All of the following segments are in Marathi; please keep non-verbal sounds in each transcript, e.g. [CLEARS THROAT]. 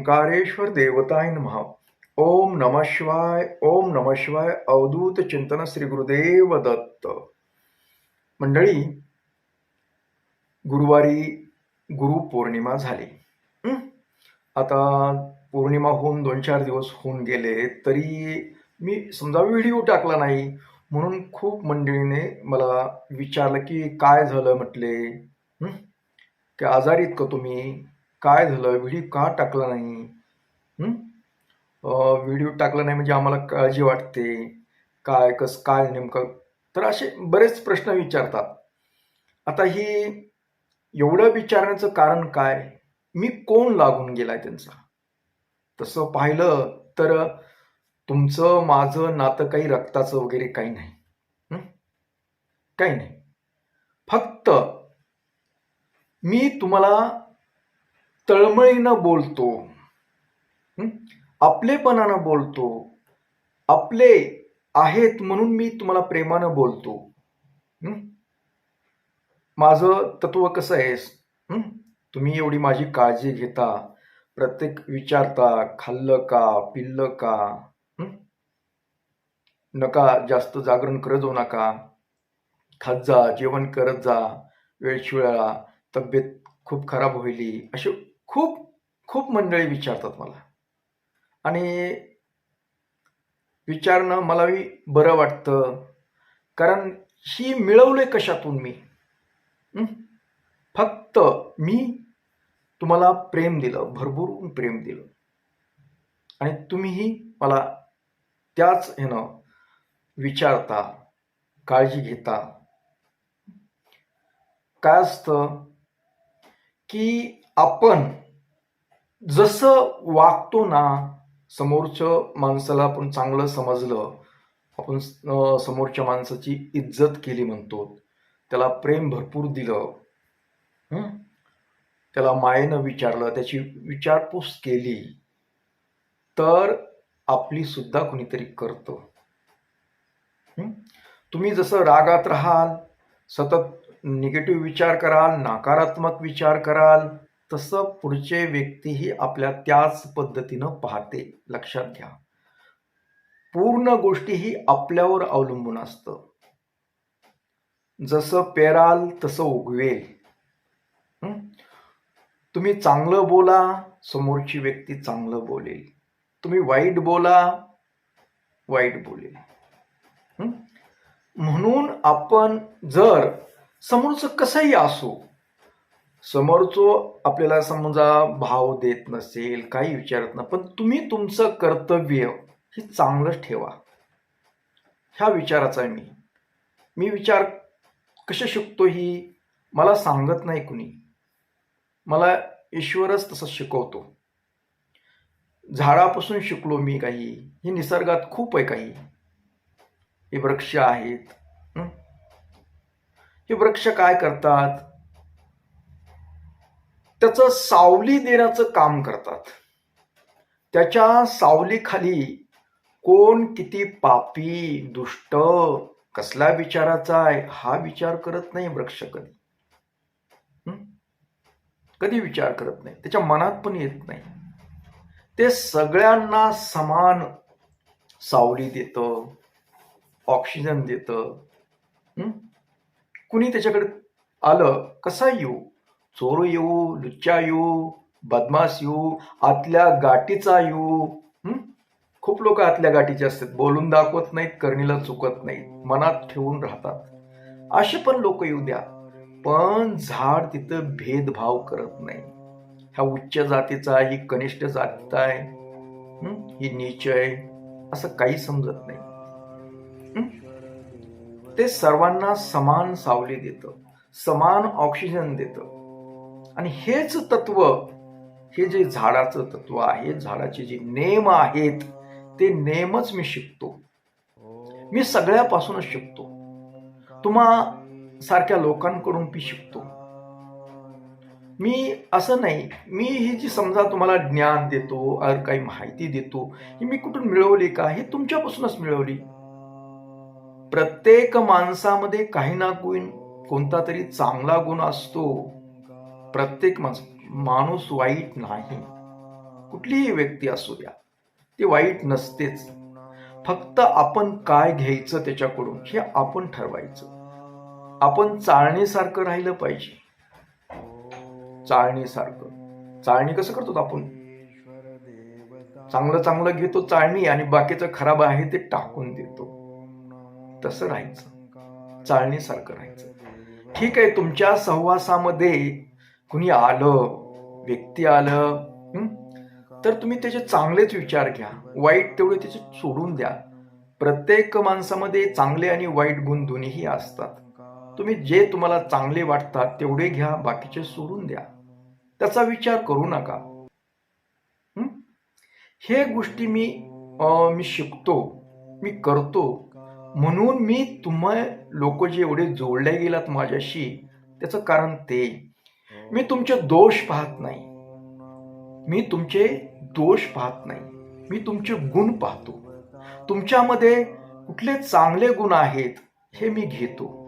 ओंकारेश्वर देवताय नमः। ओम नम शिवाय ओम नम शिवाय अवधूत चिंतन श्री गुरुदेव दत्त। मंडळी गुरुवारी गुरुपौर्णिमा झाली। आता पौर्णिमा होऊन दोन चार दिवस होऊन गेले तरी मी समजा व्हिडिओ टाकला नाही म्हणून खूप मंडळीने मला विचारलं की काय झालं म्हटले? की आजारीत का तुम्ही? काय झालं? व्हिडिओ का टाकला नाही? व्हिडिओ टाकला नाही म्हणजे आम्हाला काळजी वाटते. काय कस काय नेमकं? तर असे बरेच प्रश्न विचारतात. आता ही एवढं विचारण्याचं कारण काय? मी कोण लागून गेलाय त्यांचा? तसं पाहिलं तर तुमचं माझं नातं काही रक्ताचं वगैरे काही नाही. काही नाही. फक्त मी तुम्हाला तळमळीनं बोलतो. आपलेपणानं बोलतो. आपले आहेत म्हणून मी तुम्हाला प्रेमानं बोलतो. माझं तत्व कसं आहेस तुम्ही एवढी माझी काळजी घेता. प्रत्येक विचारता खाल्लं का पिल्लं का? नका जास्त जागरण करत जाऊ नका. खात जा जेवण करत जा. वेळची वेळा तब्येत खूप खराब होईल. असे खूप खूप मंडळी विचारतात मला. आणि विचारणं मलाही बरं वाटतं. कारण ही मिळवले कशातून मी? फक्त मी तुम्हाला प्रेम दिलं भरभरून प्रेम दिलं. आणि तुम्हीही मला त्याच ह्यानं विचारता काळजी घेता. काय असतं की आपण जसं वागतो ना समोरच्या माणसाला आपण चांगलं समजलं आपण समोरच्या माणसाची इज्जत केली म्हणतो त्याला प्रेम भरपूर दिलं त्याला मायेनं विचारलं त्याची विचारपूस केली तर आपली सुद्धा कुणीतरी करतं. तुम्ही जसं रागात राहाल सतत निगेटिव्ह विचार कराल नकारात्मक विचार कराल तसं पुढचे व्यक्तीही आपल्या त्याच पद्धतीनं पाहते. लक्षात घ्या. पूर्ण गोष्टी ही आपल्यावर अवलंबून असतं. जसं पेराल तसं उगवेल. तुम्ही चांगलं बोला समोरची व्यक्ती चांगलं बोलेल. तुम्ही वाईट बोला वाईट बोलेल. म्हणून आपण जर समोरचं कसंही असो समोरचो आपल्याला समजा भाव देत नसेल काही विचारत नाही पण तुम्ही तुमचं कर्तव्य हे चांगलं ठेवा. ह्या विचाराचा मी. मी विचार कसे शिकतो ही मला सांगत नाही कुणी. मला ईश्वरच तसं शिकवतो. झाडापासून शिकलो मी काही. ही निसर्गात खूप आहे काही. हे वृक्ष आहेत हे वृक्ष काय करतात? त्याचं सावली देण्याचं काम करतात. त्याच्या सावलीखाली कोण किती पापी दुष्ट कसला विचाराचा आहे हा विचार करत नाही वृक्ष कधी. कधी विचार करत नाही. त्याच्या मनात पण येत नाही. ते सगळ्यांना समान सावली देतं ऑक्सिजन देतं. कुणी त्याच्याकडे आलं कसा येऊ? चोर येऊ लुच्चा येऊ बदमाश येऊ आतल्या गाठीचा येऊ. खूप लोक आतल्या गाठीचे असतात. बोलून दाखवत नाहीत करणीला चुकत नाहीत. मनात ठेवून राहतात. असे पण लोक येऊ द्या. पण झाड तिथं भेदभाव करत नाही. ह्या उच्च जातीचा ही कनिष्ठ जातीचा आहे. ही? नीच आहे. असं काही समजत नाही. ते सर्वांना समान सावली देतं. समान ऑक्सिजन देतं. आणि हेच तत्व हे जे झाडाचं तत्व आहे झाडाचे जे नेम आहेत ते नेमच मी शिकतो. मी सगळ्यापासूनच शिकतो. तुम्हा सारख्या लोकांकडून मी शिकतो. मी असं नाही मी ही जी समजा तुम्हाला ज्ञान देतो और काही माहिती देतो ही मी कुठून मिळवली का? ही तुमच्यापासूनच मिळवली. प्रत्येक माणसामध्ये काही ना कोणता तरी चांगला गुण असतो. प्रत्येक माणूस माणूस वाईट नाही. कुठलीही व्यक्ती असू द्या ती वाईट नसतेच. फक्त आपण काय घ्यायचं त्याच्याकडून हे आपण ठरवायचं. आपण चाळणीसारखं राहिलं पाहिजे. चाळणीसारखं. चाळणी कसं करतो आपण? चांगलं चांगलं घेतो चाळणी आणि बाकीचं खराब आहे ते टाकून देतो. तसं राहायचं. चाळणीसारखं राहायचं. ठीक आहे तुमच्या सहवासामध्ये कुणी आलं व्यक्ती आलं तर तुम्ही त्याचे चांगलेच विचार घ्या. वाईट तेवढे त्याचे सोडून द्या. प्रत्येक माणसामध्ये चांगले आणि वाईट गुण दोन्हीही असतात. तुम्ही जे तुम्हाला चांगले वाटतात तेवढे घ्या बाकीचे सोडून द्या. त्याचा विचार करू नका. हे? गोष्टी मी मी शिकतो मी करतो. म्हणून मी तुम्हा लोक जे एवढे जोडले गेलात माझ्याशी त्याचं कारण ते. मी तुमचे दोष पाहत नाही. मी तुमचे दोष पाहत नाही. मी तुमचे गुण पाहतो. तुमच्यामध्ये कुठले चांगले गुण आहेत हे मी घेतो.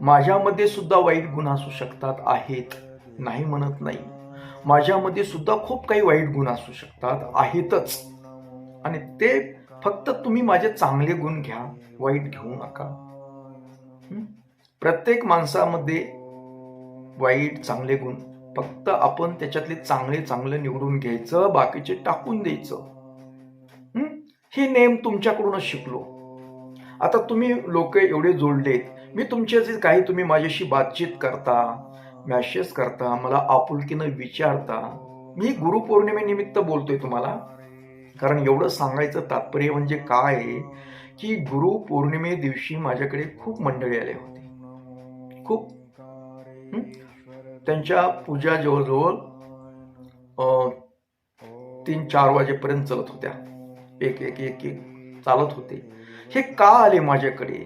माझ्यामध्ये सुद्धा वाईट गुण असू शकतात आहेत नाही म्हणत नाही. माझ्यामध्ये सुद्धा खूप काही वाईट गुण असू शकतात आहेतच. आणि ते फक्त तुम्ही माझे चांगले गुण घ्या वाईट घेऊ नका. प्रत्येक माणसामध्ये वाईट चांगले गुण. फक्त आपण त्याच्यातले चांगले चांगले निवडून घ्यायचं बाकीचे टाकून द्यायचं. हे? नेम तुमच्याकडूनच शिकलो. आता तुम्ही लोक एवढे जोडलेत. मी तुमचे जे काही तुम्ही माझ्याशी बातचीत करता मॅसेज करता मला आपुलकीनं विचारता. मी गुरुपौर्णिमेनिमित्त बोलतोय तुम्हाला. कारण एवढं सांगायचं तात्पर्य म्हणजे काय आहे? की गुरुपौर्णिमे दिवशी माझ्याकडे खूप मंडळी आले होते खूप. त्यांच्या पूजा जवळजवळ तीन चार वाजेपर्यंत चालत होत्या. एक एक एक एक चालत होते. हे का आले माझ्याकडे?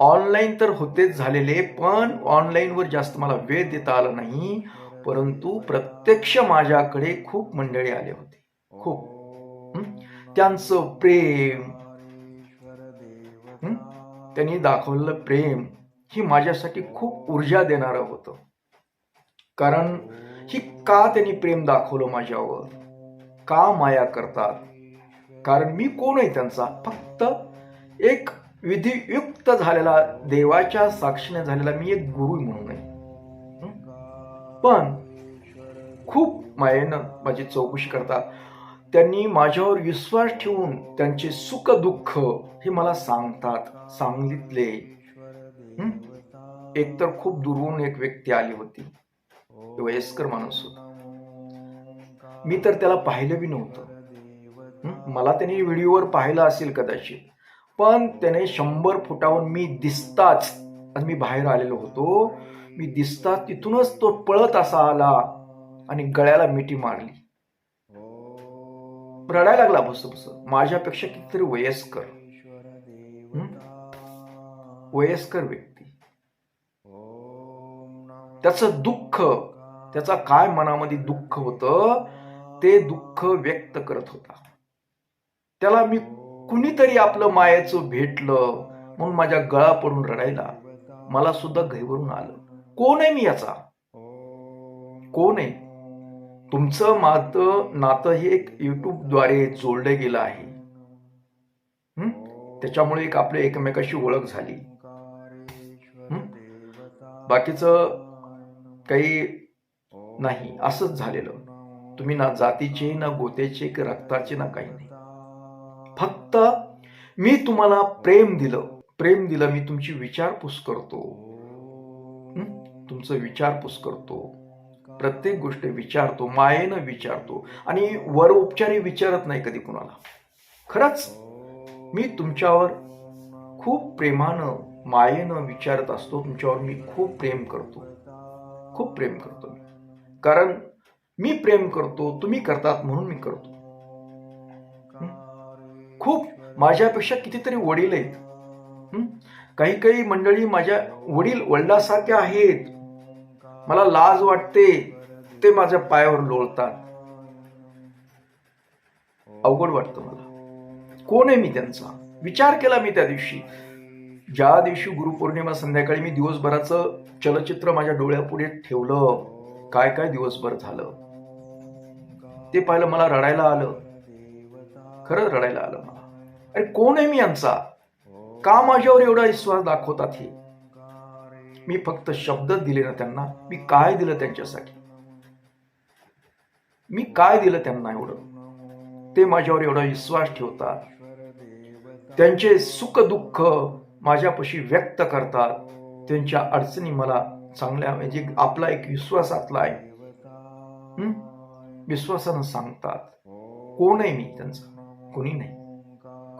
ऑनलाईन तर होतेच झालेले पण ऑनलाईनवर जास्त मला वेळ देता आला नाही परंतु प्रत्यक्ष माझ्याकडे खूप मंडळी आले होते. खूप. त्यांचं प्रेम. त्यांनी दाखवलेलं प्रेम ही माझ्यासाठी खूप ऊर्जा देणारं होतं. कारण ही का त्यांनी प्रेम दाखवलं माझ्यावर? का माया करतात? कारण मी कोण आहे त्यांचा? फक्त एक विधियुक्त झालेला देवाच्या साक्षीने झालेला मी एक गुरु म्हणून आहे. पण खूप मायेनं माझी चौकशी करतात. त्यांनी माझ्यावर विश्वास ठेवून त्यांचे सुख दुःख हे मला सांगतात सांगितले. एकतर एक तर खूप दुरून एक व्यक्ती आली होती. वयस्कर माणूस होता. मी तर त्याला पाहिलं बी नव्हतं. मला त्याने व्हिडिओवर पाहिलं असेल कदाचित. पण त्याने शंभर फुटाहून मी दिसताच मी बाहेर आलेलो होतो. मी दिसता तिथूनच तो पळत असा आला आणि गळ्याला मिठी मारली. रडायला लागला बस बस माझ्यापेक्षा कितीतरी वयस्कर. वयस्कर व्यक्ती. त्याचं दुःख त्याचा काय मनामध्ये दुःख होतं ते दुःख व्यक्त करत होता. त्याला मी कुणीतरी आपलं मायेचं भेटलं म्हणून माझ्या गळा पडून रडायला मला सुद्धा घैवरून आलं. कोण आहे मी याचा? कोण आहे? तुमचं मात नातं हे एक युट्यूबद्वारे जोडलं गेलं आहे. त्याच्यामुळे एक आपल्या एकमेकाशी ओळख झाली. बाकीचं काही नाही असंच झालेलं. तुम्ही ना जातीचे ना गोत्याचे की रक्ताचे ना काही नाही. फक्त मी तुम्हाला प्रेम दिलं. प्रेम दिलं मी तुमची विचारपूस करतो. तुमचं विचारपूस करतो. प्रत्येक गोष्ट विचारतो मायेनं विचारतो. आणि वर उपचारी विचारत नाही कधी कुणाला. खरंच मी तुमच्यावर खूप प्रेमानं मायेनं विचारत असतो. तुमच्यावर मी खूप प्रेम करतो. खूप प्रेम करतो मी. कारण मी प्रेम करतो तुम्ही करतात म्हणून मी करतो. खूप माझ्यापेक्षा कितीतरी वडील आहेत. काही काही मंडळी माझ्या वडील वडिलासारख्या आहेत. मला लाज वाटते ते माझ्या पायावर लोळतात. अवघड वाटतं मला. कोण आहे मी त्यांचा? विचार केला मी त्या दिवशी. ज्या दिवशी गुरुपौर्णिमा संध्याकाळी मी दिवसभराचं चलचित्र माझ्या डोळ्यापुढे ठेवलं काय काय दिवसभर झालं? ते पाहिलं मला रडायला आलं. खरं रडायला आलं मला. अरे कोण आहे मी यांचा? का माझ्यावर एवढा विश्वास दाखवतात हे? मी फक्त शब्द दिले ना त्यांना. मी काय दिलं त्यांच्यासाठी? मी काय दिलं त्यांना एवढं? ते माझ्यावर एवढा विश्वास ठेवतात. त्यांचे सुख दुःख माझ्यापाशी व्यक्त करतात. त्यांच्या अडचणी मला चांगल्या म्हणजे आपला एक विश्वासातला आहे. विश्वासानं सांगतात. कोण आहे मी त्यांचा. कोणी नाही.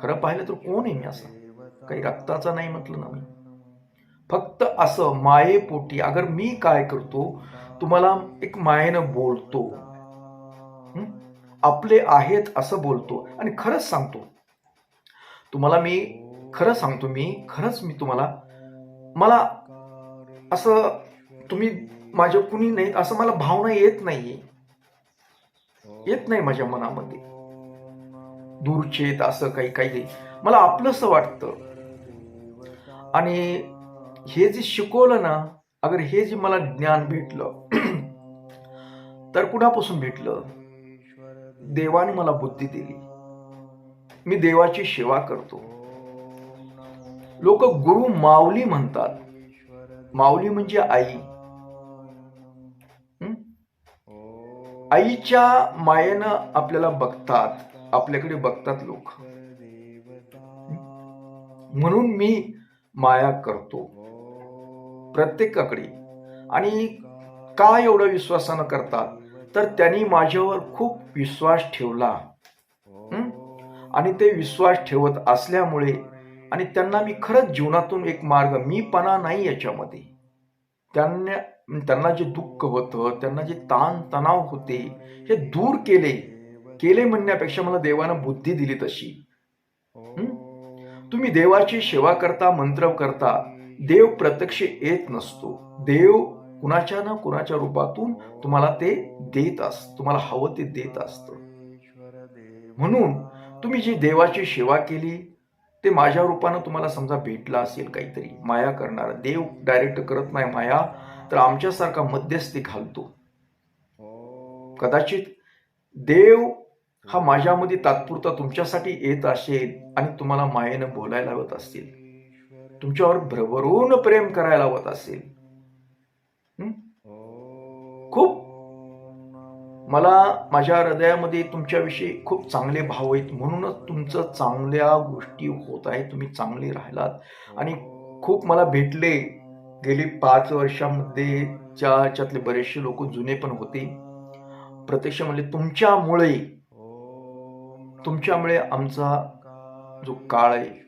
खरं पाहिलं तर कोण आहे मी असं. काही रक्ताचा नाही म्हटलं ना मी. फक्त असं मायेपोटी अगर मी काय करतो तुम्हाला एक मायेनं बोलतो. आपले आहेत असं बोलतो आणि खरंच सांगतो. तुम्हाला मी खरं सांगतो मी खरंच मी तुम्हाला मला असं तुम्ही माझ्या कुणी नाही असं मला भावना येत नाही येत नाही माझ्या मनामध्ये. दूरचेत असं काही काही. मला आपलंसं वाटतं. आणि हे जे शिकवलं ना अगर हे जे मला ज्ञान भेटलं [CLEARS THROAT] तर कुणापासून भेटलं? देवाने मला बुद्धी दिली. मी देवाची सेवा करतो. लोक गुरु माऊली म्हणतात. माऊली म्हणजे आई. आईच्या मायेनं आपल्याला बघतात आपल्याकडे बघतात लोक. म्हणून मी माया करतो. प्रत्येकाकडे. आणि का एवढं विश्वासानं करतात? तर त्यांनी माझ्यावर खूप विश्वास ठेवला. आणि ते विश्वास ठेवत असल्यामुळे आणि त्यांना मी खरंच जीवनातून एक मार्ग मीपणा नाही याच्यामध्ये. त्यांना त्यांना जे दुःख होतं त्यांना जे ताण तणाव होते हे दूर केले. केले म्हणण्यापेक्षा मला देवानं बुद्धी दिली तशी. तुम्ही देवाची सेवा करता मंत्र करता देव प्रत्यक्ष येत नसतो. देव कुणाच्या ना कुणाच्या रूपातून तुम्हाला ते देत असत तुम्हाला हवं ते देत असतं. म्हणून तुम्ही जी देवाची सेवा केली ते माझ्या रूपानं तुम्हाला समजा भेटला असेल काहीतरी माया करणार. देव डायरेक्ट करत नाही माया तर आमच्यासारखा मध्यस्थी घालतो. कदाचित देव हा माझ्यामध्ये तात्पुरता तुमच्यासाठी येत असेल आणि तुम्हाला मायेनं बोलायला लावत असतील. तुमच्यावर भरभरून प्रेम करायला लावत असेल. हं? खूप मला माझ्या हृदयामध्ये तुमच्याविषयी खूप चांगले भाव आहेत. म्हणूनच तुमचं चांगल्या गोष्टी होत आहेत. तुम्ही चांगले राहिलात. आणि खूप मला भेटले. गेली पाच वर्षामध्ये ज्याच्यातले बरेचसे लोक जुने पण होते. प्रत्यक्ष म्हणजे तुमच्यामुळे तुमच्यामुळे आमचा जो काळ आहे.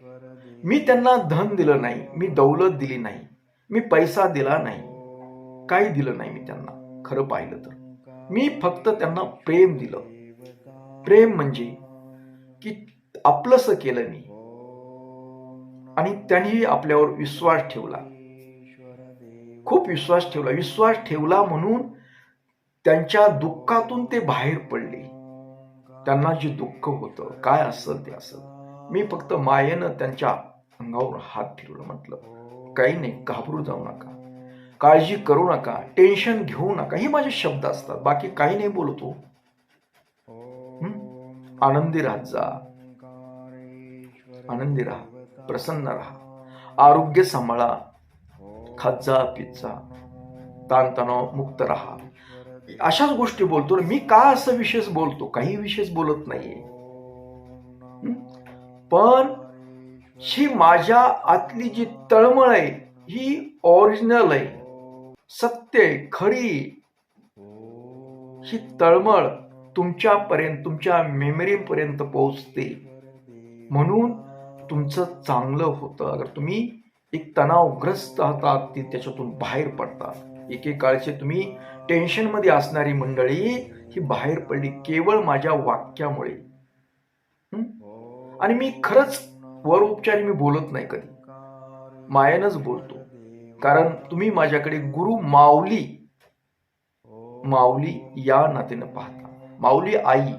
मी त्यांना धन दिलं नाही. मी दौलत दिली नाही. मी पैसा दिला नाही. काही दिलं नाही मी त्यांना. खरं पाहिलं तर. मी फक्त त्यांना प्रेम दिलं. प्रेम म्हणजे की आपलंस केलं मी. आणि त्यांनी आपल्यावर विश्वास ठेवला. खूप विश्वास ठेवला. विश्वास ठेवला म्हणून त्यांच्या दुःखातून ते बाहेर पडले. त्यांना जे दुःख होतं काय असेल ते असेल. मी फक्त मायेनं त्यांच्या अंगावर हात फिरवलं म्हटलं. काही नाही घाबरू जाऊ नका. काळजी करू नका टेन्शन घेऊ नका. हे माझे शब्द असतात. बाकी काही नाही बोलतो. आनंदी राहत जा. आनंदी राहा प्रसन्न राहा. आरोग्य सांभाळा. खात जा पित जा. ताणतणाव मुक्त राहा. अशाच गोष्टी बोलतो मी का असं विशेष बोलतो? काही विशेष बोलत नाहीये. पण ही माझ्या आतली जी तळमळ आहे ही ओरिजिनल आहे. सत्य खरी ही तळमळ तुमच्यापर्यंत तुमच्या मेमरीपर्यंत पोहोचते. म्हणून तुमचं चांगलं होतं. अगर तुम्ही एक तणावग्रस्त आहात ती त्याच्यातून बाहेर पडतात. एकेकाळचे तुम्ही टेन्शनमध्ये असणारी मंडळी ही बाहेर पडली केवळ माझ्या वाक्यामुळे. आणि मी खरंच वर उपचारी मी बोलत नाही कधी. मायानच बोलतो. कारण तुम्ही माझ्याकडे गुरु माऊली माऊली या नातेनं पाहता. माऊली आई.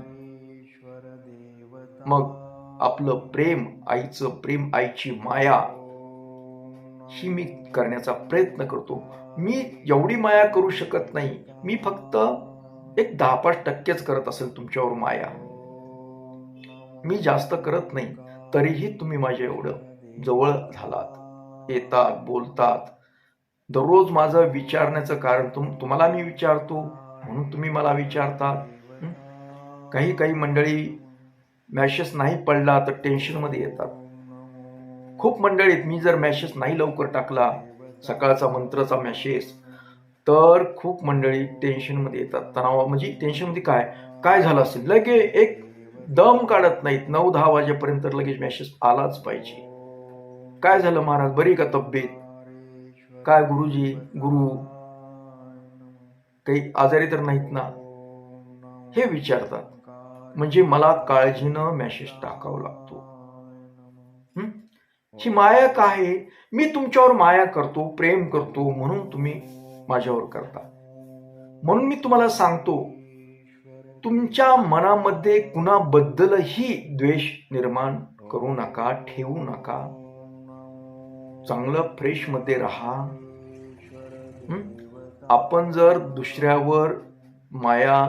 मग आपलं प्रेम आईचं प्रेम आईची माया ही मी करण्याचा प्रयत्न करतो. मी एवढी माया करू शकत नाही. मी फक्त एक दहा पाच टक्केच करत असेल तुमच्यावर माया. मी जास्त करत नाही. तरीही तुम्ही माझ्या एवढं जवळ झालात. येतात बोलतात दररोज माझं विचारण्याचं कारण तुम तुम्हाला मी विचारतो म्हणून तुम्ही मला विचारता काही काही मंडळी मॅशेस नाही पडला तर टेन्शनमध्ये येतात. खूप मंडळीत मी जर मॅशेस नाही लवकर टाकला सकाळचा मंत्राचा मॅसेज तर खूप मंडळी टेन्शनमध्ये येतात. तणावा म्हणजे टेन्शनमध्ये काय? काय झालं असेल? लगे एक दम काढत नाहीत. नऊ दहा वाजेपर्यंत लगेच मॅसेज आलाच पाहिजे. काय झालं महाराज? बरी का तब्येत? काय गुरुजी गुरु? काही आजारी तर नाहीत ना? हे विचारतात. म्हणजे मला काळजीनं मेसेज टाकावा लागतो. ही? माया काय? आहे? मी तुमच्यावर माया करतो प्रेम करतो म्हणून तुम्ही माझ्यावर करता. म्हणून मी तुम्हाला सांगतो तुमच्या मनामध्ये कुणाबद्दलही द्वेष निर्माण करू नका ठेवू नका. चांगलं फ्रेशमध्ये राहा. आपण जर दुसऱ्यावर माया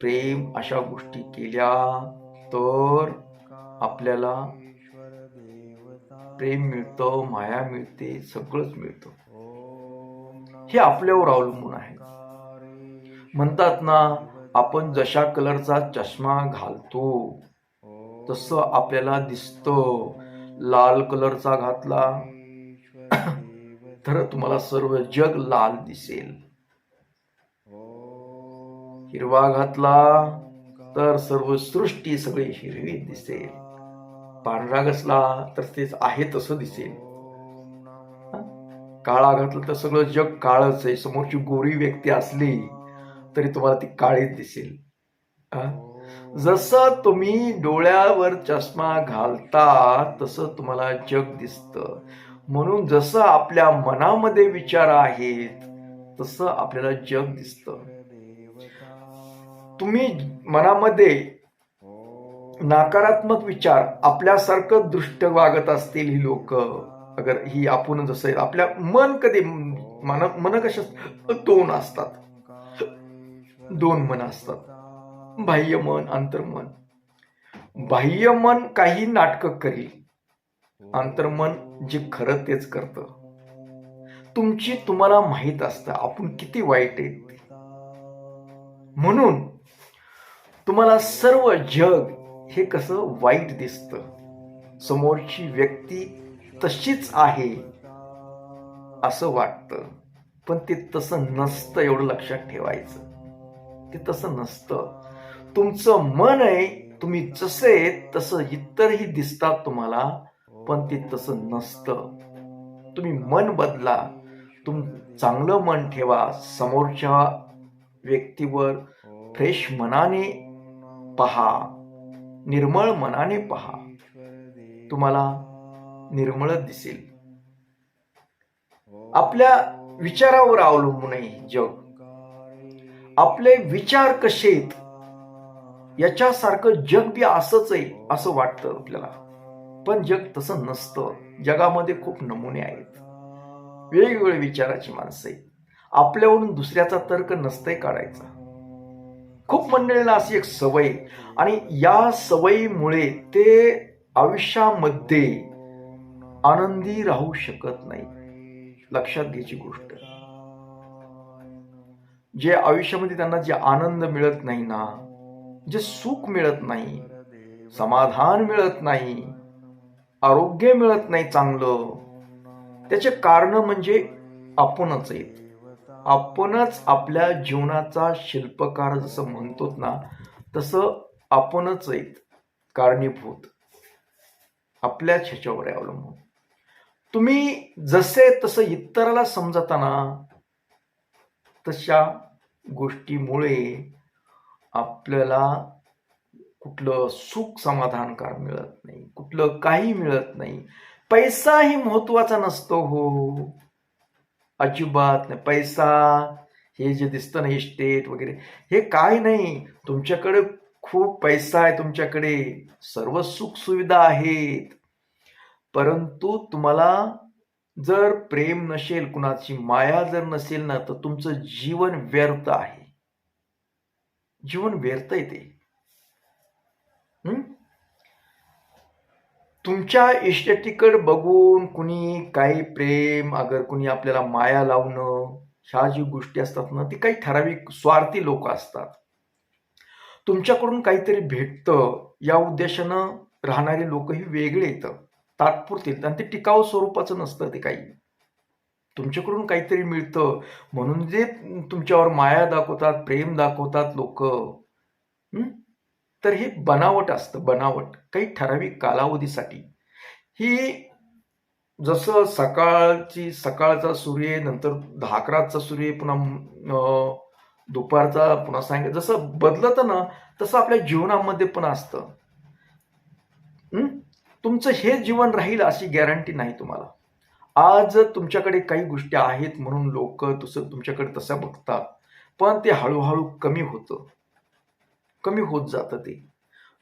प्रेम अशा गोष्टी केल्या तर आपल्याला प्रेम मिळतं माया मिळते सगळंच मिळतं. हे आपल्यावर अवलंबून आहे. म्हणतात ना आपण जशा कलरचा चष्मा घालतो तसं आपल्याला दिसतं. लाल कलरचा घातला तर तुम्हाला सर्व जग लाल दिसेल. हिरवा घातला तर सर्व सृष्टी सगळी हिरवी दिसेल. पांढरा घासला तर तेच आहे तसं दिसेल. काळा घातलं तर सगळं जग काळच आहे. समोरची गोरी व्यक्ती असली तरी तुम्हाला ती काळीच दिसेल. जसं तुम्ही डोळ्यावर चष्मा घालता तसं तुम्हाला जग दिसतं. म्हणून जसं आपल्या मनामध्ये विचार आहेत तसं आपल्याला जग दिसतं. तुम्ही मनामध्ये नकारात्मक विचार आपल्यासारखं दृष्ट वागत असतील ही लोक. अगर ही आपण जसं आपल्या मन कधी मन मन कशा दोन असतात. दोन मन असतात. बाह्य मन अंतर्मन. बाह्य मन काही नाटक करील. अंतर्मन जे खरं तेच करतं. तुमची तुम्हाला माहीत असतं आपण किती वाईट आहेत म्हणून तुम्हाला सर्व जग हे कसं वाईट दिसतं. समोरची व्यक्ती तशीच आहे असं वाटतं पण ते तसं नसतं एवढं लक्षात ठेवायचं. ते तसं नसतं. तुमचं मन आहे तुम्ही जसे तसं इतरही दिसतात तुम्हाला. पण ते तसं नसतं. तुम्ही मन बदला. तुम चांगलं मन ठेवा. समोरच्या व्यक्तीवर फ्रेश मनाने पहा. निर्मळ मनाने पहा. तुम्हाला निर्मळ दिसेल. आपल्या विचारावर अवलंबून आहे जग. आपले विचार कसे आहेत? याच्यासारखं जग बी असंच आहे असं वाटतं आपल्याला. पण जग तसं नसतं. जगामध्ये खूप नमुने आहेत. वेगवेगळ्या विचाराची माणसं आहेत. आपल्यावरून दुसऱ्याचा तर्क नसतंय काढायचा. खूप मंडळीला अशी एक सवय आणि या सवयीमुळे ते आयुष्यामध्ये आनंदी राहू शकत नाही लक्षात घ्यायची गोष्ट. जे आयुष्यामध्ये त्यांना जे आनंद मिळत नाही ना जे सुख मिळत नाही समाधान मिळत नाही आरोग्य मिळत नाही चांगलं. त्याचे कारण म्हणजे आपणच आहेत. आपणच आपल्या जीवनाचा शिल्पकार जसं म्हणतो ना तसं आपणच आहेत कारणीभूत. आपल्याच ह्याच्यावर आहे अवलंबून. तुम्ही जसे तसं इतराला समजताना तशा गोष्टीमुळे आपल्याला कुठलं सुख समाधानकार मिळत नाही? कुठलं काही मिळत नाही? पैसाही महत्त्वाचा नसतो हो. अजिबात नाही. पैसा हे जे दिसतं ना इस्टेट वगैरे हे काय नाही. तुमच्याकडे खूप पैसा आहे तुमच्याकडे सर्व सुख सुविधा आहेत. परंतु तुम्हाला जर प्रेम नसेल कुणाची माया जर नसेल ना तर तुमचं जीवन व्यर्थ आहे. जीवन व्यर्थ येते तुमच्या इस्टेटीकडे बघून कुणी काही प्रेम अगर कुणी आपल्याला माया लावणं ह्या जी गोष्टी असतात ना ती काही ठराविक स्वार्थी लोक असतात. तुमच्याकडून काहीतरी भेटतं या उद्देशानं राहणारे लोकही वेगळे येतं तात्पुरते आणि ते टिकाऊ स्वरूपाचं नसतं ते काही. तुमच्याकडून काहीतरी मिळतं म्हणून जे तुमच्यावर माया दाखवतात प्रेम दाखवतात लोक तर हे बनावट असतं बनावट. काही ठराविक कालावधीसाठी. ही जसं सकाळची सकाळचा सूर्य नंतर दहा सूर्य पुन्हा दुपारचा पुन्हा सांग जसं बदलतं ना तसं आपल्या जीवनामध्ये पण असतं. तुमचं हे जीवन राहील अशी गॅरंटी नाही तुम्हाला. आज तुमच्याकडे काही गोष्टी आहेत म्हणून लोक तसं तुमच्याकडे तसं बघतात. पण ते हळूहळू कमी होतं. कमी होत जातं ते.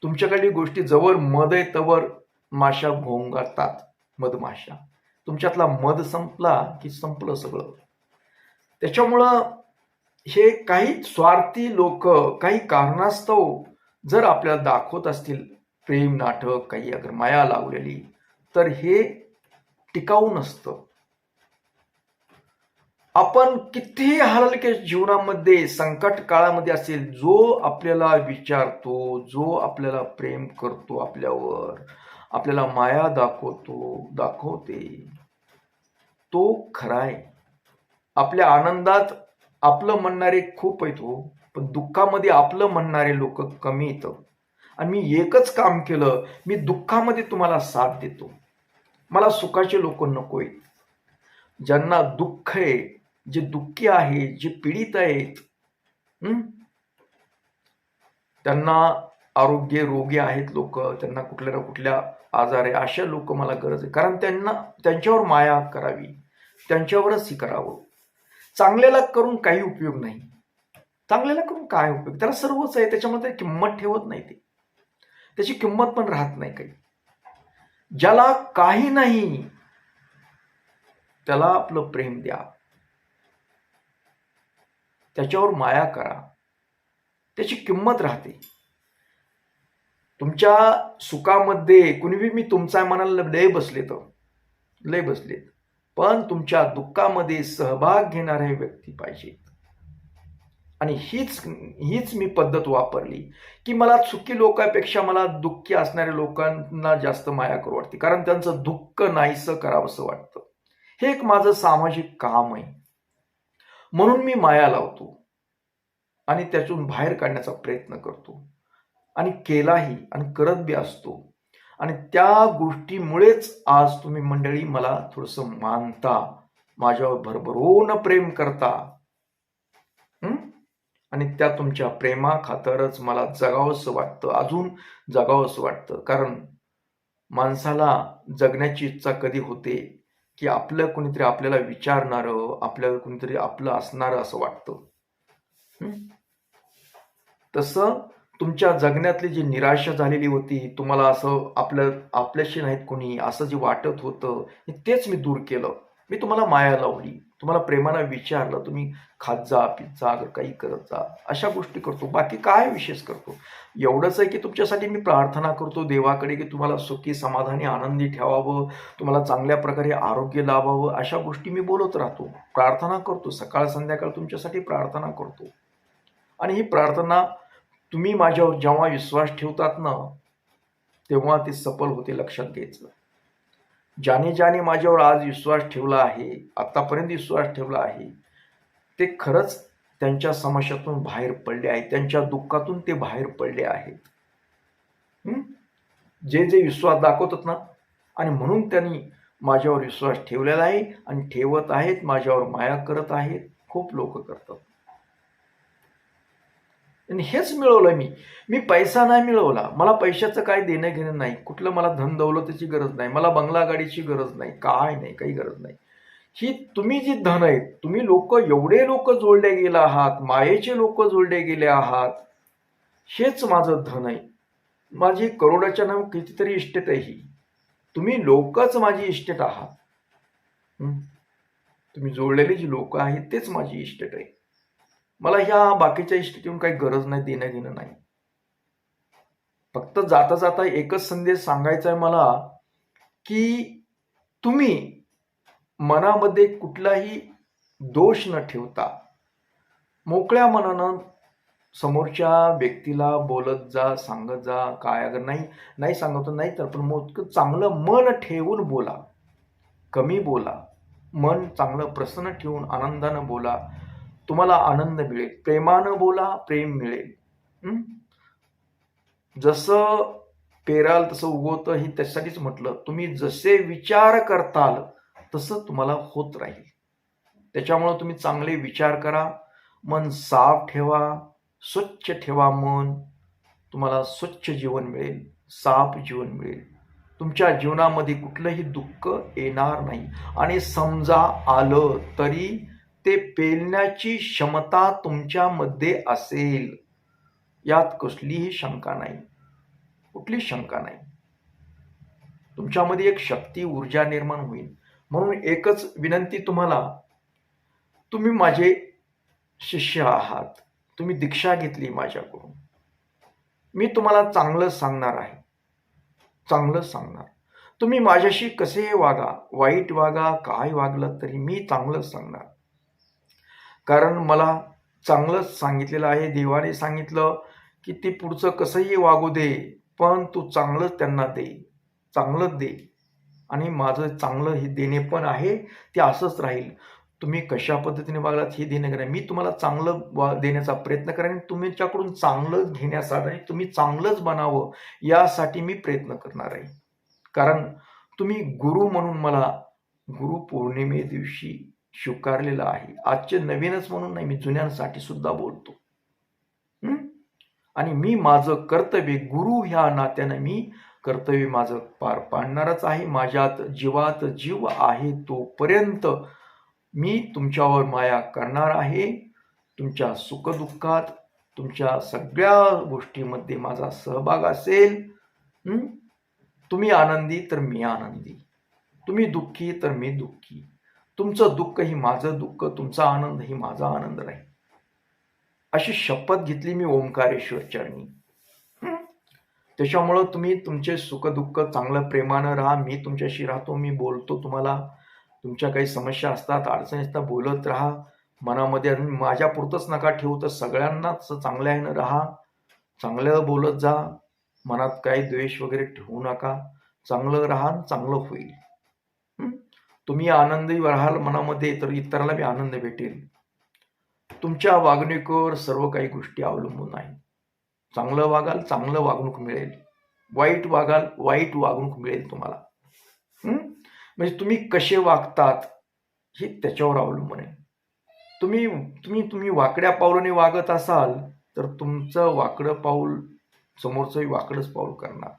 तुमच्याकडली गोष्टी जवळ मध आहे तवर माशा घोंगातात मधमाशा. तुमच्यातला मध संपला की संपलं सगळं. त्याच्यामुळं हे काही स्वार्थी लोक काही कारणास्तव जर आपल्याला दाखवत असतील प्रेम नाटक काही अगर माया लावलेली तर हे टिकाऊ नसतं. आपण कितीही हलके जीवनामध्ये संकट काळामध्ये असेल जो आपल्याला विचारतो जो आपल्याला प्रेम करतो आपल्यावर आपल्याला माया दाखवतो दाखवते तो खरा आहे. आपल्या आनंदात आपलं म्हणणारे खूप आहेत हो पण दुःखामध्ये आपलं म्हणणारे लोक कमी येतं आणि मी एकच काम केलं मी दुःखामध्ये तुम्हाला साथ देतो. मला सुखाचे लोक नको आहेत. ज्यांना दुःख आहे जे दुःखी आहेत जे पीडित आहेत त्यांना आरोग्य रोगी आहेत लोक त्यांना कुठल्या ना कुठल्या आजार आहे अशा लोक मला गरज आहे. कारण त्यांना त्यांच्यावर माया करावी त्यांच्यावरच ही करावं. चांगल्याला करून काही उपयोग नाही. चांगल्याला करून काय उपयोग? त्याला सर्वच आहे. त्याच्यामध्ये किंमत ठेवत नाही ते. त्याची किंमत पण राहत नाही काही. ज्याला काही नाही त्याला आपलं प्रेम द्या. त्याच्यावर माया करा. त्याची किंमत राहते. तुमच्या सुखामध्ये कुणीबी मी तुमचा मनाला लय बसले तर हो. लय बसलेत. पण तुमच्या दुःखामध्ये सहभाग घेणारे व्यक्ती पाहिजेत. आणि हीच हीच मी पद्धत वापरली की मला सुखी लोकांपेक्षा मला दुःखी असणाऱ्या लोकांना जास्त माया करू वाटते. कारण त्यांचं दुःख नाहीसं करावंसं वाटतं. हे एक माझं सामाजिक काम आहे. म्हणून मी माया लावतो आणि त्यातून बाहेर काढण्याचा प्रयत्न करतो. आणि केलाही आणि करत बी असतो. आणि त्या गोष्टीमुळेच आज तुम्ही मंडळी मला थोडंसं मानता माझ्यावर भरभरून प्रेम करता. आणि त्या तुमच्या प्रेमा खातरच मला जगावंसं वाटतं अजून जगावंसं वाटतं. कारण माणसाला जगण्याची इच्छा कधी होते की आपलं कोणीतरी आपल्याला विचारणारं आपल्याला कोणीतरी आपलं असणारं असं वाटतं. तसं तुमच्या जगण्यातली जी निराशा झालेली होती तुम्हाला असं आपल्या आपल्याशी नाहीत कोणी असं जे वाटत होतं तेच मी दूर केलं. मी तुम्हाला माया लावली. तुम्हाला प्रेमानं विचारलं तुम्ही खात जा पित जा अगर काही करत जा अशा गोष्टी करतो. बाकी काय विशेष करतो? एवढंच आहे की तुमच्यासाठी मी प्रार्थना करतो देवाकडे की तुम्हाला सुखी समाधानी आनंदी ठेवावं तुम्हाला चांगल्या प्रकारे आरोग्य लाभावं अशा गोष्टी मी बोलत राहतो. प्रार्थना करतो. सकाळ संध्याकाळ तुमच्यासाठी प्रार्थना करतो. आणि ही प्रार्थना तुम्ही माझ्यावर जेव्हा विश्वास ठेवतात ना तेव्हा ते सफल होते लक्षात घ्यायचं. ज्याने ज्याने माझ्यावर आज विश्वास ठेवला आहे आतापर्यंत विश्वास ठेवला आहे ते खरंच त्यांच्या समस्यातून बाहेर पडले आहेत त्यांच्या दुःखातून ते बाहेर पडले आहेत. जे जे विश्वास दाखवतात ना आणि म्हणून त्यांनी माझ्यावर विश्वास ठेवलेला आहे आणि ठेवत आहेत माझ्यावर माया करत आहेत खूप लोक करतात. आणि हेच मिळवलं मी. मी पैसा नाही मिळवला. मला पैशाचं काय देणं घेणं नाही. कुठलं मला धन दौलतीची गरज नाही. मला बंगला गाडीची गरज नाही. काय नाही काही गरज नाही. ही तुम्ही जी धन आहेत तुम्ही लोक एवढे लोक जोडले गेले आहात मायेचे लोक जोडले गेले आहात. हेच माझं धन आहे. माझी करोडाच्या नाव कितीतरी इस्टेट आहे ही. तुम्ही लोकच माझी इस्टेट आहात. तुम्ही जोडलेली जी लोक आहेत तेच माझी इस्टेट आहे. मला ह्या बाकीच्या इष्टीतून काही गरज नाही देणं घेणं नाही. फक्त जाता जाता एकच संदेश सांगायचा आहे मला की तुम्ही मनामध्ये कुठलाही दोष न ठेवता मोकळ्या मनानं समोरच्या व्यक्तीला बोलत जा सांगत जा काय अगर नाही नाही सांगत नाही तर पण मोजकं चांगलं मन ठेवून बोला. कमी बोला. मन चांगलं प्रसन्न ठेवून आनंदानं बोला. तुम्हाला आनंद मिळेल. प्रेमानं बोला प्रेम मिळेल. जसं पेराल तसं उगवतं हे त्याच्यासाठीच म्हटलं. तुम्ही जसे विचार करताल तसं तुम्हाला होत राहील. त्याच्यामुळं तुम्ही चांगले विचार करा. मन साफ ठेवा. स्वच्छ ठेवा मन. तुम्हाला स्वच्छ जीवन मिळेल. साफ जीवन मिळेल. तुमच्या जीवनामध्ये कुठलंही दुःख येणार नाही. आणि समजा आलं तरी ते पेलण्याची क्षमता तुमच्यामध्ये असेल. यात कसलीही शंका नाही. कुठली शंका नाही. तुमच्यामध्ये एक शक्ती ऊर्जा निर्माण होईल. म्हणून एकच विनंती तुम्हाला तुम्ही माझे शिष्य आहात. तुम्ही दीक्षा घेतली माझ्याकडून. मी तुम्हाला चांगलं सांगणार आहे. चांगलं सांगणार. तुम्ही माझ्याशी कसे वागा? वाईट वागा? काय वागलं? तरी मी चांगलं सांगणार. कारण मला चांगलंच सांगितलेलं आहे. देवाने सांगितलं की ते पुढचं कसंही वागू दे पण तू चांगलंच त्यांना दे. चांगलंच दे. आणि माझं चांगलं हे देणे पण आहे ते असंच राहील. तुम्ही कशा पद्धतीने वागलात हे देणं करा मी तुम्हाला चांगलं वा देण्याचा प्रयत्न करेन आणि तुमच्याकडून चांगलंच घेण्यासाठी आणि तुम्ही चांगलंच बनावं यासाठी मी प्रयत्न करणार आहे. कारण तुम्ही गुरु म्हणून मला गुरु पौर्णिमे दिवशी स्वीकारलेलं आहे. आजचे नवीनच म्हणून नाही मी जुन्यांसाठी सुद्धा बोलतो. आणि मी माझं कर्तव्य गुरु ह्या नात्यानं मी कर्तव्य माझं पार पाडणारच आहे. माझ्यात जीवात जीव आहे तोपर्यंत मी तुमच्यावर माया करणार आहे. तुमच्या सुखदुःखात तुमच्या सगळ्या गोष्टीमध्ये माझा सहभाग असेल. तुम्ही आनंदी तर मी आनंदी. तुम्ही दुःखी तर मी दुःखी. तुमचं दुःख ही माझं दुःख तुमचा आनंद ही माझा आनंद राहील अशी शपथ घेतली मी ओंकारेश्वर चरणी. त्याच्यामुळं तुम्ही तुमचे सुखदुःख चांगलं प्रेमानं राहा मी तुमच्याशी राहतो मी बोलतो तुम्हाला. तुमच्या काही समस्या असतात अडचणी असतात बोलत राहा. मनामध्ये माझ्या पुरतंच नका ठेवू तर सगळ्यांनाच चांगल्यानं राहा. चांगलं बोलत जा मनात काही द्वेष वगैरे ठेवू नका. चांगलं राहा चांगलं होईल. तुम्ही आनंदी राहाल मनामध्ये तर इतराला बी आनंद भेटेल. तुमच्या वागणुकीवर सर्व काही गोष्टी अवलंबून आहे चांगलं वागाल चांगलं वागणूक मिळेल. वाईट वागाल वाईट वागणूक मिळेल तुम्हाला. म्हणजे तुम्ही कसे वागतात हे त्याच्यावर अवलंबून आहे. तुम्ही तुम्ही तुम्ही वाकड्या पावलाने वागत असाल तर तुमचं वाकडं पाऊल समोरचंही वाकडंच पाऊल करणार.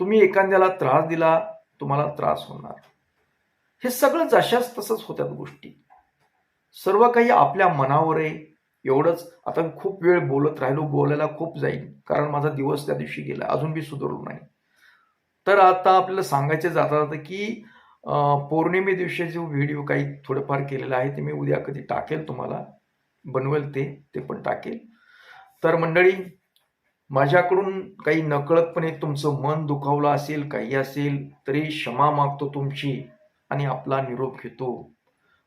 तुम्ही एखाद्याला त्रास दिला तुम्हाला त्रास होणार. हे सगळं जशाच तसंच होत्यात गोष्टी. सर्व काही आपल्या मनावर आहे. एवढंच. आता मी खूप वेळ बोलत राहिलो बोलायला खूप जाईल कारण माझा दिवस त्या दिवशी गेला. अजून बी सुधारलो नाही. तर आता आपल्याला सांगायचे जातात की पौर्णिमे दिवशी जो व्हिडिओ काही थोडंफार केलेला आहे ते मी उद्या कधी टाकेल तुम्हाला. बनवेल ते ते पण टाकेल. तर मंडळी माझ्याकडून काही नकळतपणे तुमचं मन दुखावलं असेल काही असेल तरी क्षमा मागतो तुमची. आणि आपला निरोप घेतो.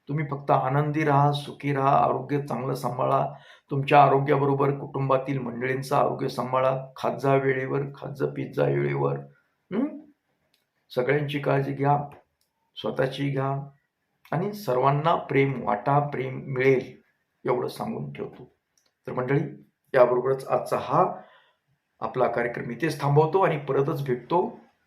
तुम्ही फक्त आनंदी राहा सुखी राहा आरोग्य चांगलं सांभाळा. तुमच्या आरोग्याबरोबर कुटुंबातील मंडळींचं आरोग्य सांभाळा. खाजा वेळेवर खाज्ज पिझ्झा वेळेवर सगळ्यांची काळजी घ्या स्वतःची घ्या आणि सर्वांना प्रेम वाटा प्रेम मिळेल एवढं सांगून ठेवतो. तर मंडळी याबरोबरच आजचा हा आपला कार्यक्रम इथेच थांबवतो आणि परतच भेटतो.